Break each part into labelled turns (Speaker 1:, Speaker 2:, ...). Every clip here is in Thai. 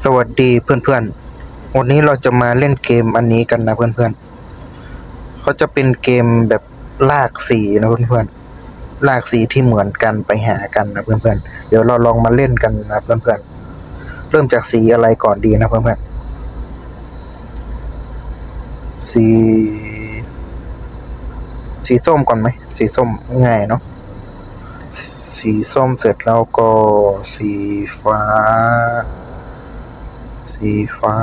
Speaker 1: สวัสดีเพื่อนๆ วันนี้เราจะมาเล่นเกมอันนี้กันนะเพื่อนๆเขาจะเป็นเกมแบบลากสีนะเพื่อนๆ ลากสีที่เหมือนกันไปหากันนะเพื่อนๆ เดี๋ยวเราลองมาเล่นกันนะเพื่อนๆ เริ่มจากสีอะไรก่อนดีนะเพื่อนๆ สี สีส้มก่อนไหม สีส้มง่ายเนาะ สีส้มเสร็จแล้วก็สีฟ้า สีฟ้า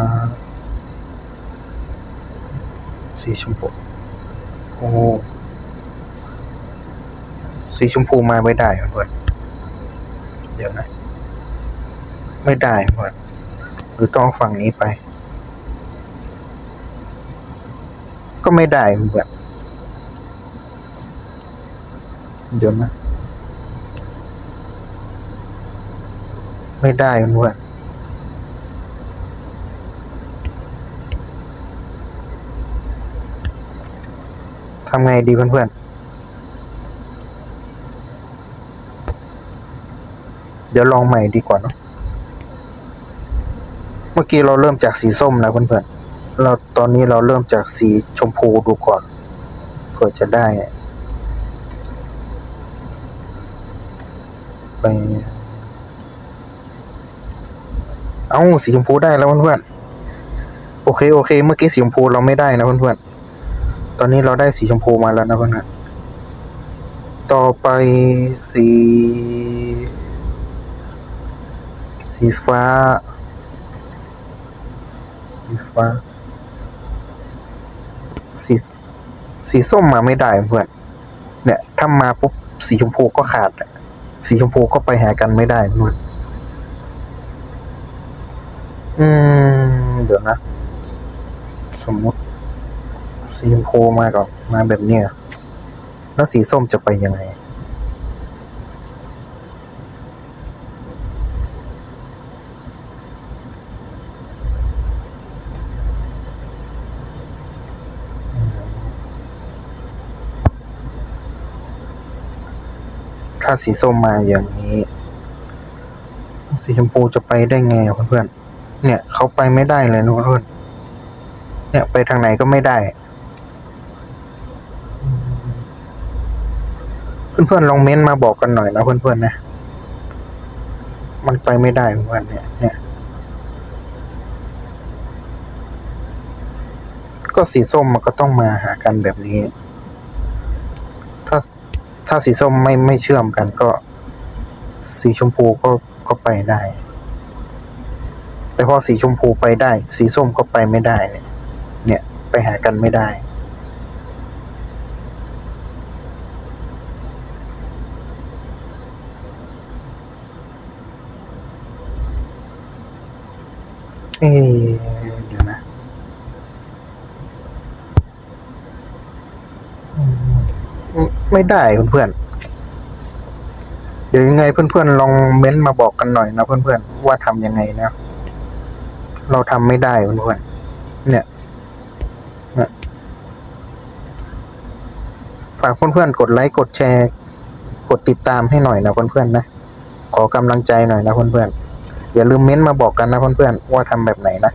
Speaker 1: สีชมพู โอ้ สีชมพูมาไม่ได้เพื่อนเดี๋ยวนะ ไม่ได้เพื่อนหรือต้องฝั่งนี้ไป ก็ไม่ได้เพื่อนเดี๋ยวนะ ไม่ได้เพื่อน ทำไงดีเพื่อนๆ เดี๋ยวลองใหม่ดีกว่าเนอะเมื่อกี้เราเริ่มจากสีส้มนะเพื่อนๆ เราตอนนี้เราเริ่มจากสีชมพูดูก่อนเผื่อจะได้ ไป เอาสีชมพูได้แล้วเพื่อนๆ โอเคโอเค เมื่อกี้สีชมพูเราไม่ได้นะเพื่อนๆ ตอนนี้เราได้สีชมพูมาแล้วนะเพื่อนต่อไปสี สีฟ้า สีฟ้า สีสีส้มมาไม่ได้เพื่อน เนี่ยถ้ามาปุ๊บสีชมพูก็ขาด สีชมพูก็ไปหากันไม่ได้เพื่อนอืม เดี๋ยวนะ สมมติ สีชมพูมาก่อนมาแบบเนี้ยแล้วสีส้มจะไปยังไง ถ้าสีส้มมาอย่างนี้ สีชมพูจะไปได้ไงอะเพื่อนๆเนี่ยเขาไปไม่ได้เลยนะเพื่อนเนี่ยไปทางไหนก็ไม่ได้ เพื่อนๆลองเม้นต์มาบอกกันหน่อยนะเพื่อนๆนะ มันไปไม่ได้เพื่อนๆเนี่ยเนี่ย ก็สีส้มมันก็ต้องมาหากันแบบนี้ ถ้าถ้าสีส้มไม่ไม่เชื่อมกันก็ สีชมพูก็ก็ไปได้ แต่พอสีชมพูไปได้ สีส้มก็ไปไม่ได้เนี่ย เนี่ยไปหากันไม่ได้ เอ๊เดี๋ยวนะไม่ได้เพื่อนๆ เดี๋ยวยังไงเพื่อนๆ ลองเม้นต์มาบอกกันหน่อยนะเพื่อนๆ ว่าทำยังไงนะ เราทำไม่ได้เพื่อนๆ เนี่ยฝากเพื่อนๆ กดไลค์ กดแชร์ กดติดตามให้หน่อยนะเพื่อนๆ นะ ขอกำลังใจหน่อยนะเพื่อนๆ อย่าลืมเม้นต์มาบอกกันนะเพื่อนๆว่าทำแบบไหนนะ